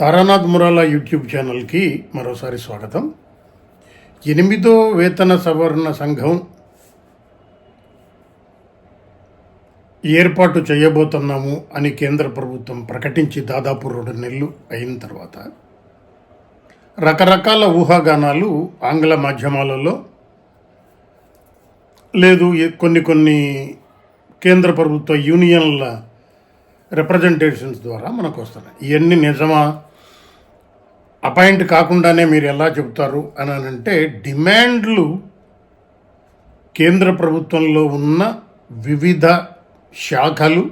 Taranath మురాలా YouTube ఛానల్కి మరోసారి స్వాగతం. ఎనిమిదో వేతన సవరణ సంఘం ఏర్పాటు చేయబోతున్నాము అని కేంద్ర ప్రభుత్వం ప్రకటించి దాదాపు రెండు నెలలు అయిన తర్వాత. రకరకాల ఊహాగానాలు ఆంగ్ల మాధ్యమాలలో లేదు కొన్ని కొన్ని కేంద్ర ప్రభుత్వ యూనియన్ల రిప్రజెంటేషన్స్ ద్వారా మనకు వస్తున్నాయి. ఇవన్నీ నిజమా? అపాయింట్ కాకుండానే మీరు ఎలా చెబుతారు అని అంటే డిమాండ్లు కేంద్ర ప్రభుత్వంలో ఉన్న వివిధ శాఖలు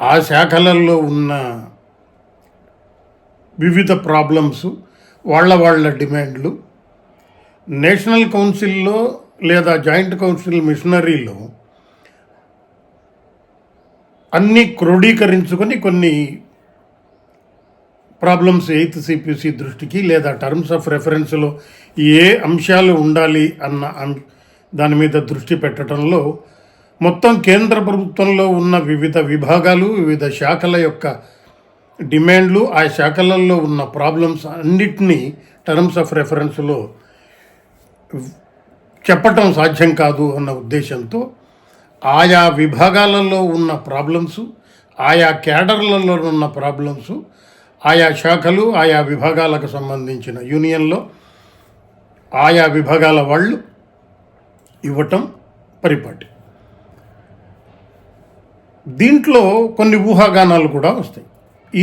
ఆ శాఖలలో ఉన్న వివిధ ప్రాబ్లమ్స్ వాళ్ళ వాళ్ళ డిమాండ్లు. నేషనల్ కౌన్సిల్లో లేదా జాయింట్ కౌన్సిల్ మిషనరీలో అన్నీ క్రోడీకరించుకొని కొన్ని ప్రాబ్లమ్స్ ఎయిత్ సిపిసి దృష్టికి లేదా టర్మ్స్ ఆఫ్ రెఫరెన్స్లో ఏ అంశాలు ఉండాలి అన్న అం- దాని మీద దృష్టి పెట్టడంలో మొత్తం కేంద్ర ప్రభుత్వంలో ఉన్న వివిధ విభాగాలు వివిధ శాఖల యొక్క డిమాండ్లు ఆ శాఖలలో ఉన్న ప్రాబ్లమ్స్ అన్నిటినీ టర్మ్స్ ఆఫ్ రెఫరెన్స్లో చెప్పటం సాధ్యం కాదు అన్న ఉద్దేశంతో ఆయా విభాగాలలో ఉన్న ప్రాబ్లమ్స్ ఆయా క్యాడర్లలో ఉన్న ప్రాబ్లమ్స్ ఆయా శాఖలు ఆయా విభాగాలకు సంబంధించిన యూనియన్లో ఆయా విభాగాల వాళ్ళు ఇవ్వటం పరిపాటి. దీంట్లో కొన్ని ఊహాగానాలు కూడా వస్తాయి.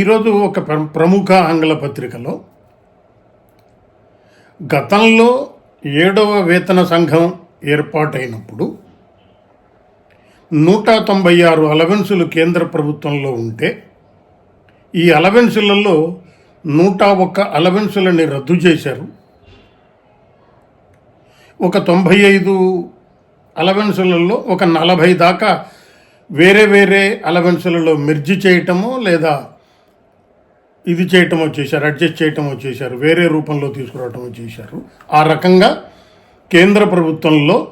ఈరోజు ఒక ప్ర- ప్రముఖ ఆంగ్ల పత్రికలో గతంలో ఏడవ వేతన సంఘం ఏర్పాటైనప్పుడు నూట తొంభై ఆరు అలవెన్సులు కేంద్ర ప్రభుత్వంలో ఉంటే ఈ అలవెన్సులలో నూట ఒక్క అలవెన్సులని రద్దు చేశారు. ఒక తొంభై ఐదు అలవెన్సులలో ఒక నలభై దాకా వేరే వేరే అలవెన్సులలో మెర్జి చేయటమో లేదా ఇది చేయటమో చేశారు అడ్జస్ట్ చేయటమో చేశారు వేరే రూపంలో తీసుకురావటమో చేశారు. ఆ రకంగా కేంద్ర ప్రభుత్వంలో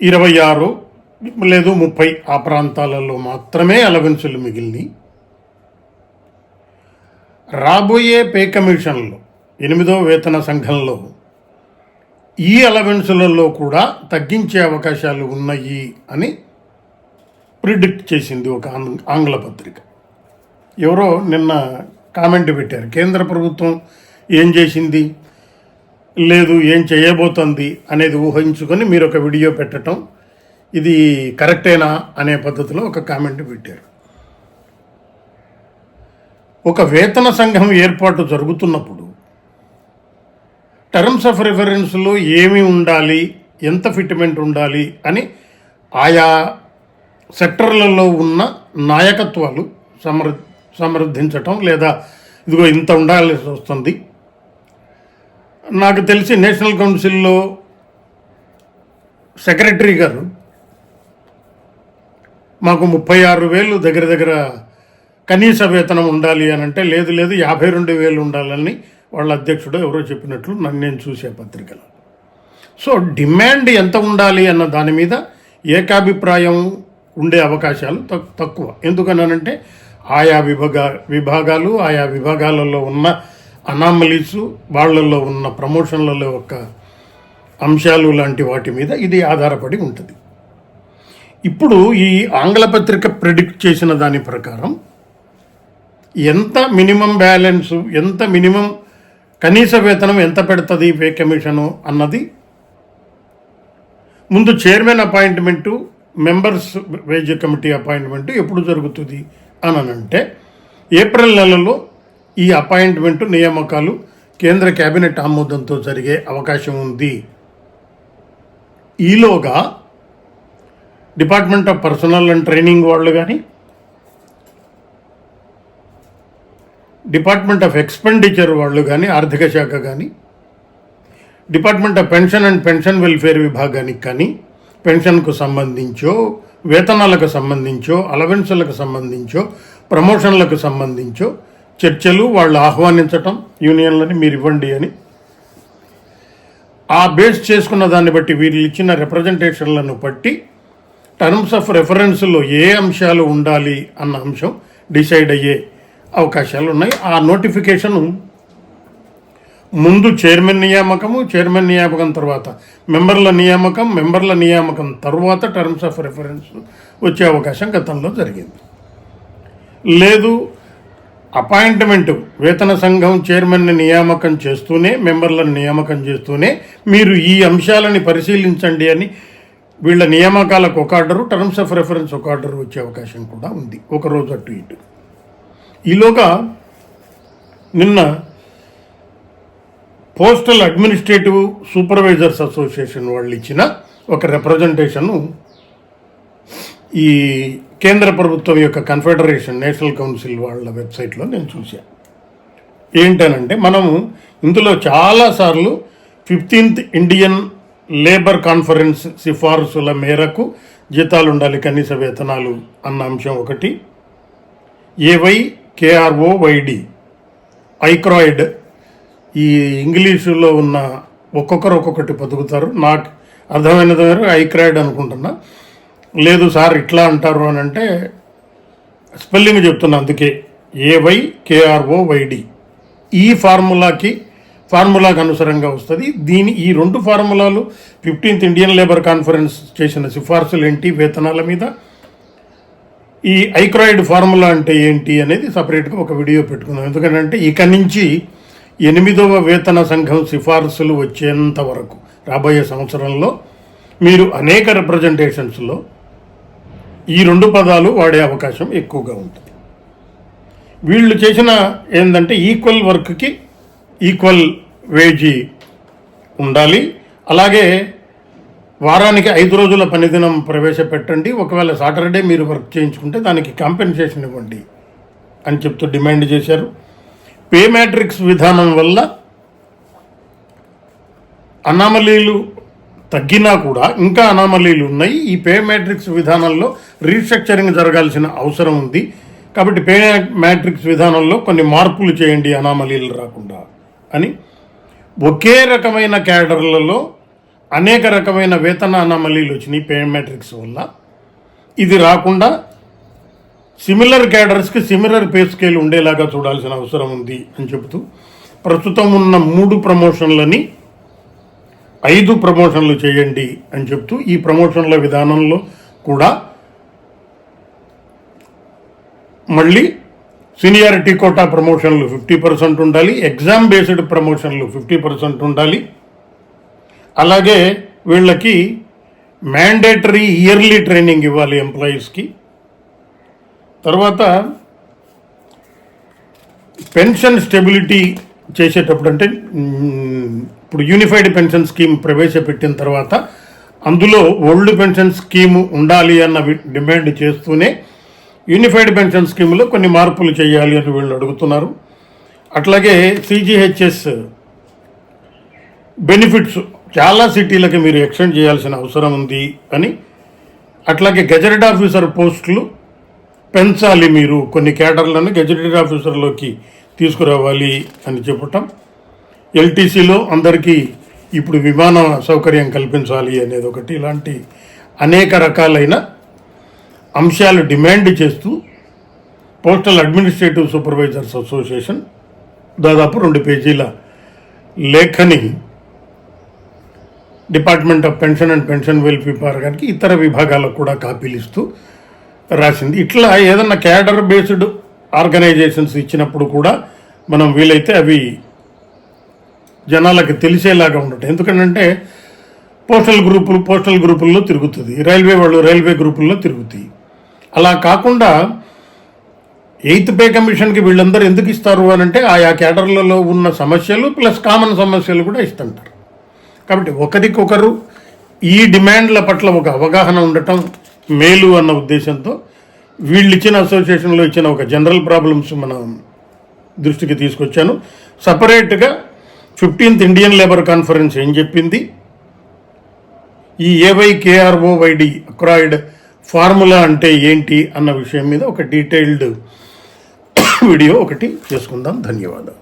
ఇరవై ఆరు లేదు ముప్పై ఆ ప్రాంతాలలో మాత్రమే అలవెన్సులు మిగిలినాయి రాబోయే పే కమిషన్లో ఎనిమిదో వేతన సంఘంలో ఈ అలవెన్సులలో కూడా తగ్గించే అవకాశాలు ఉన్నాయి అని ప్రిడిక్ట్ చేసింది ఒక ఆంగ్ల పత్రిక. ఎవరో నిన్న కామెంట్ పెట్టారు కేంద్ర ప్రభుత్వం ఏం చేసింది? లేదు ఏం చేయబోతోంది? అనేది ఊహించుకొని మీరు ఒక వీడియో పెట్టడం ఇది కరెక్టేనా అనే పద్ధతిలో ఒక కామెంట్ పెట్టారు. ఒక వేతన సంఘం ఏర్పాటు జరుగుతున్నప్పుడు టర్మ్స్ ఆఫ్ రిఫరెన్స్లో ఏమి ఉండాలి ఎంత ఫిట్మెంట్ ఉండాలి అని ఆయా సెక్టర్లలో ఉన్న నాయకత్వాలు సమర్ సమర్థించటం లేదా ఇదిగో ఇంత ఉండాల్సి వస్తుంది. నాకు తెలిసి నేషనల్ కౌన్సిల్లో సెక్రటరీ గారు మాకు ముప్పై ఆరు వేలు దగ్గర దగ్గర కనీస వేతనం ఉండాలి అని అంటే లేదు లేదు యాభై రెండు వేలు ఉండాలని వాళ్ళ అధ్యక్షుడు ఎవరో చెప్పినట్లు నన్ను నేను చూసే పత్రికలు. సో డిమాండ్ ఎంత ఉండాలి అన్న దాని మీద ఏకాభిప్రాయం ఉండే అవకాశాలు తక్- తక్కువ. ఎందుకనంటే ఆయా విభాగా విభాగాలు ఆయా విభాగాలలో ఉన్న అనామలీస్ వాళ్ళల్లో ఉన్న ప్రమోషన్లలో యొక్క అంశాలు లాంటి వాటి మీద ఇది ఆధారపడి ఉంటుంది. ఇప్పుడు ఈ ఆంగ్ల పత్రిక ప్రిడిక్ట్ చేసిన దాని ప్రకారం ఎంత మినిమం బ్యాలెన్స్ ఎంత మినిమం కనీస వేతనం ఎంత పెడుతుంది పే కమిషను అన్నది? ముందు chairman appointment members wage committee appointment ఎప్పుడు జరుగుతుంది అని అంటే ఏప్రిల్ నెలలో ఈ అపాయింట్మెంటు నియామకాలు కేంద్ర కేబినెట్ ఆమోదంతో జరిగే అవకాశం ఉంది. ఈలోగా department of personnel and training వాళ్ళు కానీ డిపార్ట్మెంట్ ఆఫ్ ఎక్స్పెండిచర్ వాళ్ళు కానీ ఆర్థిక శాఖ కానీ department of pension and pension welfare విభాగానికి కానీ పెన్షన్కు సంబంధించో వేతనాలకు సంబంధించో అలవెన్సులకు సంబంధించో ప్రమోషన్లకు సంబంధించో చర్చలు వాళ్ళు ఆహ్వానించటం యూనియన్లని మీరు ఇవ్వండి అని. ఆ బేస్ చేసుకున్న దాన్ని బట్టి వీళ్ళు ఇచ్చిన రిప్రజెంటేషన్లను బట్టి టర్మ్స్ ఆఫ్ రెఫరెన్స్లో ఏ అంశాలు ఉండాలి అన్న అంశం డిసైడ్ అయ్యే అవకాశాలు ఉన్నాయి ఆ నోటిఫికేషన్ ముందు చైర్మన్ నియామకము చైర్మన్ నియామకం తర్వాత మెంబర్ల నియామకం మెంబర్ల నియామకం తర్వాత టర్మ్స్ ఆఫ్ రెఫరెన్స్ వచ్చే అవకాశం గతంలో జరిగింది. లేదు అపాయింట్మెంట్ వేతన సంఘం చైర్మన్ని నియామకం చేస్తూనే మెంబర్లను నియామకం చేస్తూనే మీరు ఈ అంశాలని పరిశీలించండి అని వీళ్ళ నియామకాలకు ఒక ఆర్డరు టర్మ్స్ ఆఫ్ రెఫరెన్స్ ఒక ఆర్డర్ వచ్చే అవకాశం కూడా ఉంది. ఒక రోజు అటు ఇటు. ఈలోగా నిన్న పోస్టల్ అడ్మినిస్ట్రేటివ్ సూపర్వైజర్స్ అసోసియేషన్ వాళ్ళు ఇచ్చిన ఒక రిప్రజెంటేషన్ను ఈ కేంద్ర ప్రభుత్వం యొక్క కన్ఫెడరేషన్ నేషనల్ కౌన్సిల్ వాళ్ళ వెబ్సైట్లో నేను చూశాను ఏంటనంటే మనము ఇందులో చాలాసార్లు ఫిఫ్టీన్త్ ఇండియన్ లేబర్ కాన్ఫరెన్స్ సిఫార్సుల మేరకు జీతాలు ఉండాలి కనీస వేతనాలు అన్న అంశం ఒకటి. ఏవై కేఆర్ఓవైడి ఐక్రాయిడ్ ఈ ఇంగ్లీషులో ఉన్న ఒక్కొక్కరు ఒక్కొక్కటి బతుకుతారు నాకు అర్థమైనది దగ్గర ఐక్రాయిడ్ అనుకుంటున్నా. లేదు సార్ ఇట్లా అంటారు అని అంటే స్పెల్లింగ్ చెప్తున్నా అందుకే. ఏవై కేఆర్ఓ వైడి ఈ ఫార్ములాకి ఫార్ములాకి అనుసరంగా వస్తుంది. దీని ఈ రెండు ఫార్ములాలు ఫిఫ్టీన్త్ ఇండియన్ లేబర్ కాన్ఫరెన్స్ చేసిన సిఫార్సులు ఏంటి వేతనాల మీద? ఈ ఐక్రాయిడ్ ఫార్ములా అంటే ఏంటి అనేది సపరేట్గా ఒక వీడియో పెట్టుకుందాం. ఎందుకంటే ఇక నుంచి ఎనిమిదవ వేతన సంఘం సిఫార్సులు వచ్చేంత వరకు రాబోయే సంవత్సరంలో మీరు అనేక రిప్రజెంటేషన్స్లో ఈ రెండు పదాలు వాడే అవకాశం ఎక్కువగా ఉంటుంది. వీళ్ళు చేసిన ఏంటంటే ఈక్వల్ వర్క్కి ఈక్వల్ వేజీ ఉండాలి. అలాగే వారానికి ఐదు రోజుల పనిదినం ప్రవేశపెట్టండి. ఒకవేళ సాటర్డే మీరు వర్క్ చేయించుకుంటే దానికి కాంపెన్సేషన్ ఇవ్వండి అని చెప్తూ డిమాండ్ చేశారు. పే మ్యాట్రిక్స్ విధానం వల్ల అనామలీలు తగ్గినా కూడా ఇంకా అనామలీలు ఉన్నాయి. ఈ పే మ్యాట్రిక్స్ విధానంలో రీస్ట్రక్చరింగ్ జరగాల్సిన అవసరం ఉంది. కాబట్టి పే మ్యాట్రిక్స్ విధానంలో కొన్ని మార్పులు చేయండి అనామలీలు రాకుండా అని. ఒకే రకమైన క్యాడర్లలో అనేక రకమైన వేతన అనామలీలు వచ్చినాయి పే మ్యాట్రిక్స్ వల్ల. ఇది రాకుండా సిమిలర్ క్యాడర్స్కి సిమిలర్ పే స్కేల్ ఉండేలాగా చూడాల్సిన అవసరం ఉంది అని చెబుతూ ప్రస్తుతం ఉన్న మూడు ప్రమోషన్లని ఐదు ప్రమోషన్లు చేయండి అని చెప్తూ ఈ ప్రమోషన్ల విధానంలో కూడా మళ్ళీ సీనియారిటీ కోటా ప్రమోషన్లు ఫిఫ్టీ పర్సెంట్ ఉండాలి ఎగ్జామ్ బేస్డ్ ప్రమోషన్లు ఫిఫ్టీ పర్సెంట్ ఉండాలి. అలాగే వీళ్ళకి మ్యాండేటరీ ఇయర్లీ ట్రైనింగ్ ఇవ్వాలి ఎంప్లాయీస్కి తర్వాత పెన్షన్ స్టెబిలిటీ చేసేటప్పుడు అంటే ఇప్పుడు యూనిఫైడ్ పెన్షన్ స్కీమ్ ప్రవేశపెట్టిన తర్వాత అందులో ఓల్డ్ పెన్షన్ స్కీము ఉండాలి అన్న డిమాండ్ చేస్తూనే యూనిఫైడ్ పెన్షన్ స్కీమ్లో కొన్ని మార్పులు చేయాలి అని వీళ్ళు అడుగుతున్నారు. అట్లాగే సిజిహెచ్ఎస్ బెనిఫిట్స్ చాలా సిటీలకి మీరు ఎక్స్టెండ్ చేయాల్సిన అవసరం ఉంది అని. అట్లాగే గెజెటెడ్ ఆఫీసర్ పోస్టులు పెంచాలి మీరు. కొన్ని కేటర్లను గెజెటెడ్ ఆఫీసర్లోకి తీసుకురావాలి అని చెప్పటం. ఎల్టీసీలో అందరికీ ఇప్పుడు విమాన సౌకర్యం కల్పించాలి అనేది ఒకటి. ఇలాంటి అనేక రకాలైన అంశాలు డిమాండ్ చేస్తూ పోస్టల్ అడ్మినిస్ట్రేటివ్ సూపర్వైజర్స్ అసోసియేషన్ దాదాపు రెండు పేజీల లేఖని department of pension and pension welfare విభాగానికి ఇతర విభాగాలకు కూడా కాపీలు ఇస్తూ రాసింది. ఇట్లా ఏదన్నా క్యాడర్ బేస్డ్ ఆర్గనైజేషన్స్ ఇచ్చినప్పుడు కూడా మనం వీలైతే అవి జనాలకు తెలిసేలాగా ఉండటం. ఎందుకంటే పోస్టల్ గ్రూపులు పోస్టల్ గ్రూపుల్లో తిరుగుతుంది. రైల్వే వాళ్ళు రైల్వే గ్రూపుల్లో తిరుగుతాయి. అలా కాకుండా ఎయిత్ పే కమిషన్కి వీళ్ళందరూ ఎందుకు ఇస్తారు అని అంటే ఆయా క్యాడర్లలో ఉన్న సమస్యలు ప్లస్ కామన్ సమస్యలు కూడా ఇస్తుంటారు. కాబట్టి ఒకరికొకరు ఈ డిమాండ్ల పట్ల ఒక అవగాహన ఉండటం మేలు అన్న ఉద్దేశంతో వీళ్ళు ఇచ్చిన అసోసియేషన్లో ఇచ్చిన ఒక జనరల్ ప్రాబ్లమ్స్ మనం దృష్టికి తీసుకొచ్చాను. సపరేట్గా ఫిఫ్టీన్త్ ఇండియన్ లేబర్ కాన్ఫరెన్స్ ఏం చెప్పింది? ఈ ఏవై కేఆర్ఓ అక్రాయిడ్ ఫార్ములా అంటే ఏంటి? అన్న విషయం మీద ఒక డీటెయిల్డ్ వీడియో ఒకటి చేసుకుందాం. ధన్యవాదాలు.